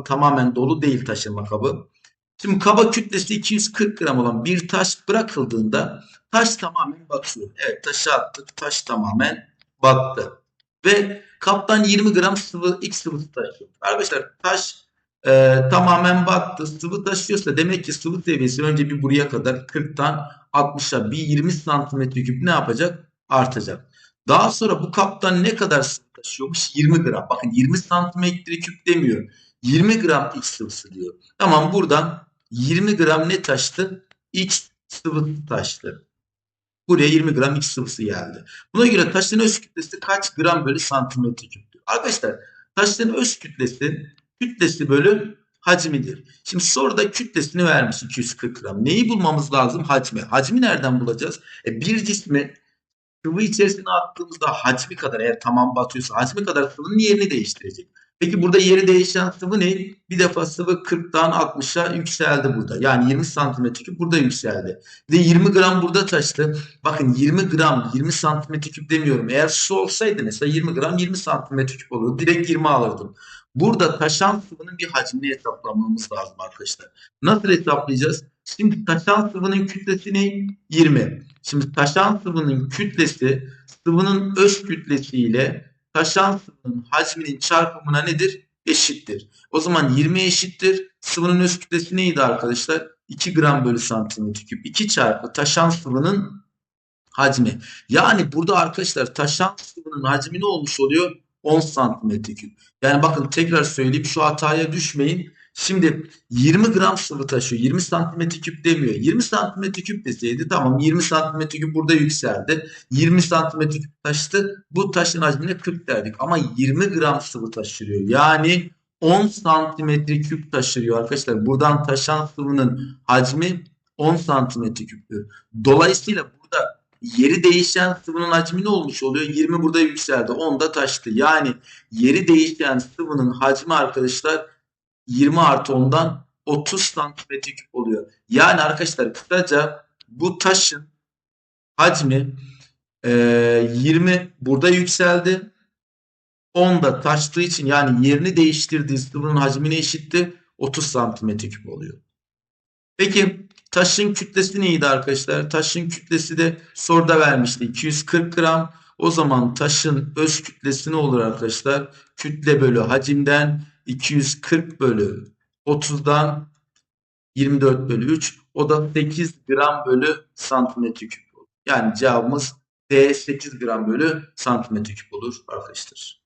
tamamen dolu değil taşıma kabı. Şimdi kaba kütlesi 240 gram olan bir taş bırakıldığında taş tamamen batıyor. Evet taşı attık. Taş tamamen battı. Ve kaptan 20 gram sıvı X sıvısı taşıyor. Arkadaşlar taş e, tamamen battı. Sıvı taşıyorsa demek ki sıvı seviyesi önce bir buraya kadar 40'tan 60'a bir 20 santimetre küp ne yapacak? Artacak. Daha sonra bu kaptan ne kadar sıvı taşıyormuş? 20 gram. Bakın 20 santimetre küp demiyor. 20 gram X sıvısı diyor. Tamam buradan 20 gram ne taştı? X sıvısı taştı. Buraya 20 gram X sıvısı geldi. Buna göre taşın öz kütlesi kaç gram bölü santimetre küptür? Arkadaşlar taşın öz kütlesi kütlesi bölü hacmidir. Şimdi soruda kütlesini vermiş 240 gram. Neyi bulmamız lazım? Hacmi. Hacmi nereden bulacağız? E, bir cismi sıvı içerisine attığımızda hacmi kadar eğer tamam batıyorsa hacmi kadar sıvının yerini değiştirecek. Peki burada yeri değişen sıvı ne? Bir defa sıvı 40'tan 60'a yükseldi burada. Yani 20 santimetre küp burada yükseldi. Bir de 20 gram burada taştı. Bakın 20 gram 20 santimetre küp demiyorum. Eğer su olsaydı mesela 20 gram 20 santimetre küp olurdu. Direkt 20 alırdım. Burada taşan sıvının bir hacmini hesaplamamız lazım arkadaşlar. Nasıl hesaplayacağız? Şimdi taşan sıvının kütlesi ne? 20. Şimdi taşan sıvının kütlesi sıvının öz kütlesiyle taşan sıvının hacminin çarpımına nedir? Eşittir. O zaman 20 eşittir. Sıvının öz kütlesi neydi arkadaşlar? 2 gram bölü santimetre küp. 2 çarpı taşan sıvının hacmi. Yani burada arkadaşlar taşan sıvının hacmi ne olmuş oluyor? 10 santimetre küp. Yani bakın tekrar söyleyeyim şu hataya düşmeyin. Şimdi 20 gram sıvı taşıyor. 20 santimetre küp demiyor. 20 santimetre küp deseydi tamam 20 santimetre küp burada yükseldi. 20 santimetre küp taştı. Bu taşın hacmine 40 derdik. Ama 20 gram sıvı taşıyor. Yani 10 santimetre küp taşıyor arkadaşlar. Buradan taşan sıvının hacmi 10 santimetre küptür. Dolayısıyla burada yeri değişen sıvının hacmi ne olmuş oluyor? 20 burada yükseldi. 10 da taştı. Yani yeri değişen sıvının hacmi arkadaşlar 20 artı 10'dan 30 santimetre oluyor. Yani arkadaşlar kısaca bu taşın hacmi e, 20 burada yükseldi. 10 da taştığı için yani yerini değiştirdiği sıvının hacmine eşitti. 30 santimetre oluyor. Peki taşın kütlesi neydi arkadaşlar? Taşın kütlesi de soruda vermişti. 240 gram. O zaman taşın öz kütlesi ne olur arkadaşlar? Kütle bölü hacimden 240 bölü 30'dan 24 bölü 3. O da 8 gram bölü santimetre küp olur. Yani cevabımız D 8 gram bölü santimetre küp olur arkadaşlar.